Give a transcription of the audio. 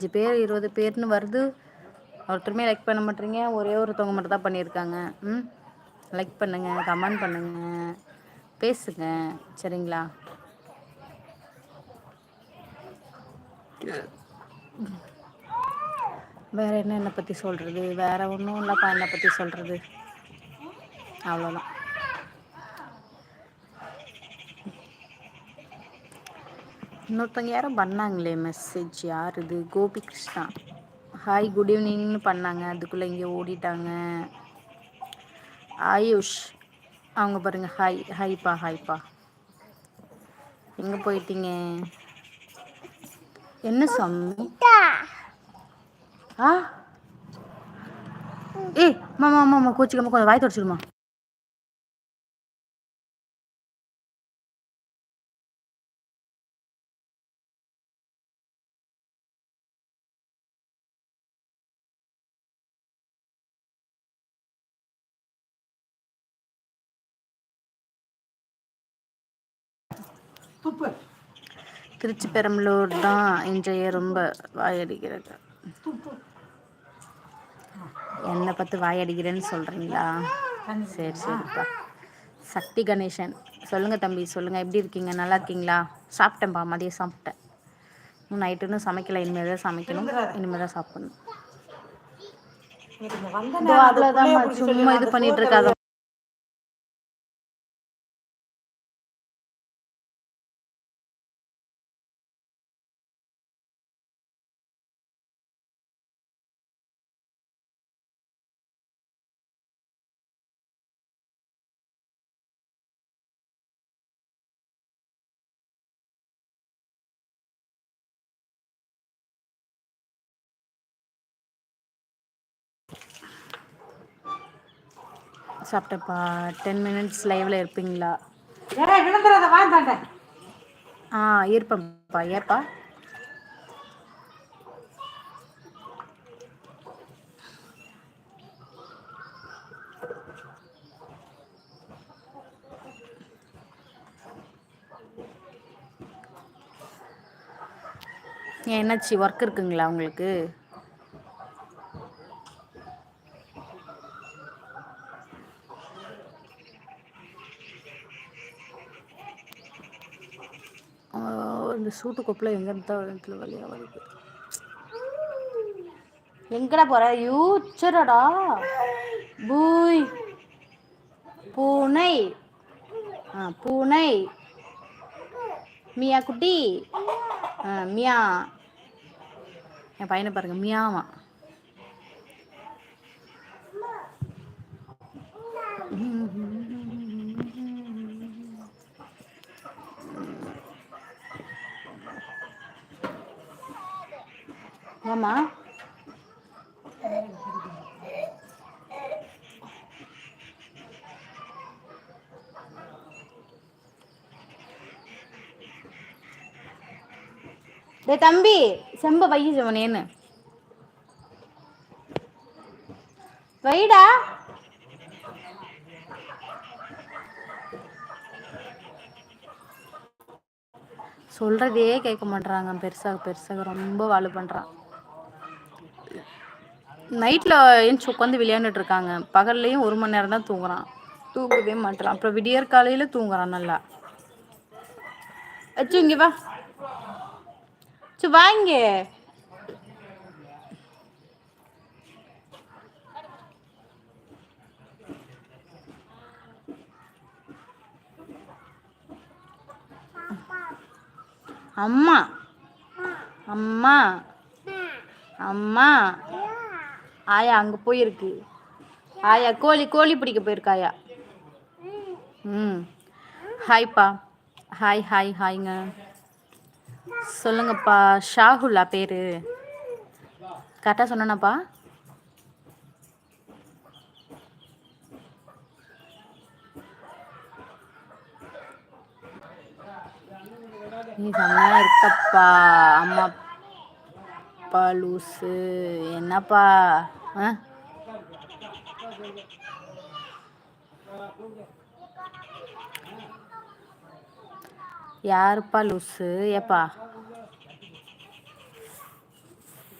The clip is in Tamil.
அஞ்சு பேர் இருபது பேர்னு வருது. ஒருத்தருமே லைக் பண்ண மாட்டேறீங்க ஒரே ஒருத்தவங்க மட்டும் தான் பண்ணியிருக்காங்க. ம்? லைக் பண்ணுங்க கமெண்ட் பண்ணுங்க பேசுங்க. சரிங்களா? வேற என்ன என்னை பற்றி சொல்கிறது வேற ஒன்றும் இல்லைப்பா என்னை பற்றி சொல்கிறது அவ்வளோதான் இன்னொருத்தவங்க யாரும் பண்ணாங்களே மெசேஜ் யார் இது? கோபி கிருஷ்ணா ஹாய் குட் ஈவினிங்னு பண்ணாங்க. அதுக்குள்ளே இங்கே ஓடிட்டாங்க. ஆயுஷ் அவங்க பாருங்கள் ஹாய் ஹாய்ப்பா ஹாய்ப்பா எங்கே போயிட்டீங்க? என்ன சாமி? ஆ? ஏய் மாமா மாமா கோச்சிக்காம கொஞ்சம் வாய் தொடச்சிடுமா திருச்சி பெரம்பலூர் தான் இன்றைய ரொம்ப வாயடிக்கிறது. என்னை பார்த்து வாயடிக்கிறேன்னு சொல்கிறீங்களா சரி சரிப்பா. சக்தி கணேசன். சொல்லுங்கள் தம்பி சொல்லுங்கள் எப்படி இருக்கீங்க? நல்லா இருக்கீங்களா? சாப்பிட்டேன்ப்பா மதியம் சாப்பிட்டேன். இன்னும் நைட்டு இன்னும் சமைக்கல. இனிமேல் தான் சமைக்கணும். இனிமேல் தான் சாப்பிடணும். அவ்வளோதான் சும்மா இது பண்ணிட்டு இருக்காத. சாப்பிட்டப்பா டென் மினிட்ஸ் லைவ்ல இருப்பீங்களா? ஆ இருப்பேன்ப்பா ஏப்பா ஏன் என்னாச்சு? ஒர்க் இருக்குங்களா உங்களுக்கு? இந்த சூட்டு கொப்பில் எங்கே தான் இடத்துல வழியாக வருது. எங்கடா போகிற யூச்சரடா பூய். பூனை. ஆ பூனை. மியா குட்டி. ஆ மியா. என் பையனை பாருங்க மியாவான் ஆமா. டே தம்பி செம்ப வை செவனேன்னு வைடா. சொல்றதே கேட்க மாட்டாங்க பெருசாக பெருசாக ரொம்ப வாழு பண்ணுறான் நைட்டில் ஏஞ்சி உட்காந்து விளையாண்டுட்டு இருக்காங்க பகல்லையும் ஒரு மணி நேரம் தான் தூங்குறான். தூங்கவே மாட்டேறான் அப்புறம் விடியற் காலையில் தூங்குறான் நல்லா. அச்சு இங்கே வா. சு வாங்க அம்மா. அம்மா. அம்மா. ஆயா அங்கே போயிருக்கு. ஆயா கோழி கோழி பிடிக்க போயிருக்காயா ம். ஹாய்ப்பா. ஹாய் ஹாய் ஹாய்ங்க. சொல்லுங்கப்பா ஷாகுலா பேர். கரெக்டாக சொன்னேனாப்பா? நீ செம்மையா இருக்கப்பா அம்மா. என்னப்பா லூஸு என்னப்பா? ஆ? யாருப்பா லூஸு ஏப்பா?